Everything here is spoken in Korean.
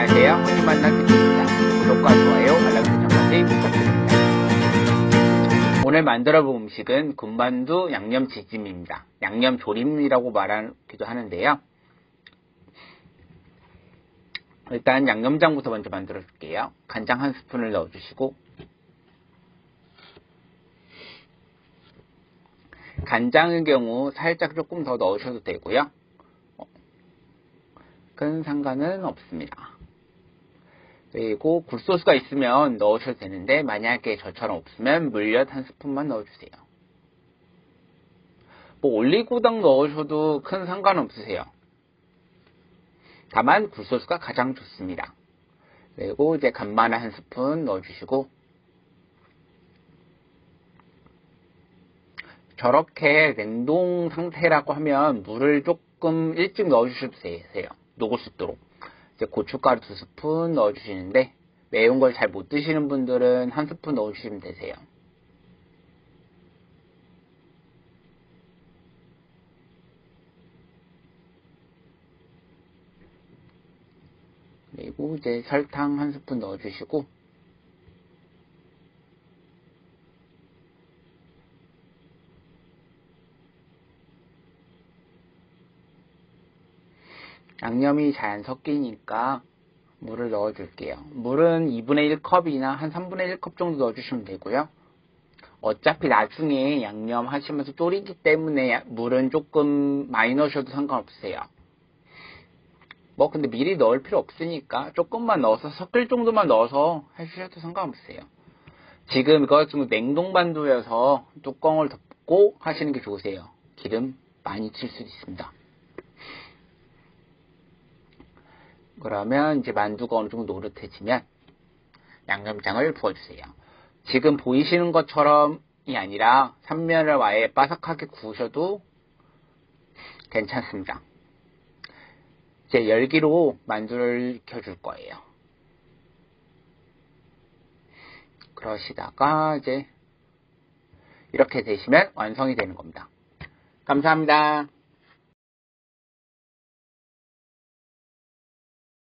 안녕하세요. 흔히 만난 김입니다. 구독과 좋아요, 알람 설정까지 부탁드립니다. 오늘 만들어 볼 음식은 군만두 양념 지짐입니다. 양념 조림이라고 말하기도 하는데요. 일단 양념장부터 먼저 만들어 줄게요. 간장 한 스푼을 넣어 주시고 간장의 경우 살짝 조금 더 넣으셔도 되고요. 어, 큰 상관은 없습니다. 그리고 굴소스가 있으면 넣으셔도 되는데 만약에 저처럼 없으면 물엿 한 스푼만 넣어주세요. 뭐 올리고당 넣으셔도 큰 상관없으세요. 다만 굴소스가 가장 좋습니다. 그리고 이제 간마늘 한 스푼 넣어주시고 저렇게 냉동 상태라고 하면 물을 조금 일찍 넣어주셔도 되세요. 녹을 수 있도록. 이제 고춧가루 두 스푼 넣어주시는데 매운 걸 잘 못 드시는 분들은 한 스푼 넣어주시면 되세요. 그리고 이제 설탕 한 스푼 넣어주시고 양념이 잘안 섞이니까 물을 넣어줄게요. 물은 2분의 1컵이나 한 3분의 1컵 정도 넣어주시면 되고요. 어차피 나중에 양념 하시면서 졸이기 때문에 물은 조금 많이 넣으셔도 상관없으세요. 뭐 근데 미리 넣을 필요 없으니까 조금만 넣어서 섞을 정도만 넣어서 해주셔도 상관없으세요. 지금 이거 지금 냉동반두여서 뚜껑을 덮고 하시는 게 좋으세요. 기름 많이 칠 수도 있습니다. 그러면 이제 만두가 어느 정도 노릇해지면 양념장을 부어주세요. 지금 보이시는 것처럼이 아니라 삼면을 아예 바삭하게 구우셔도 괜찮습니다. 이제 열기로 만두를 익혀줄 거예요. 그러시다가 이제 이렇게 되시면 완성이 되는 겁니다. 감사합니다.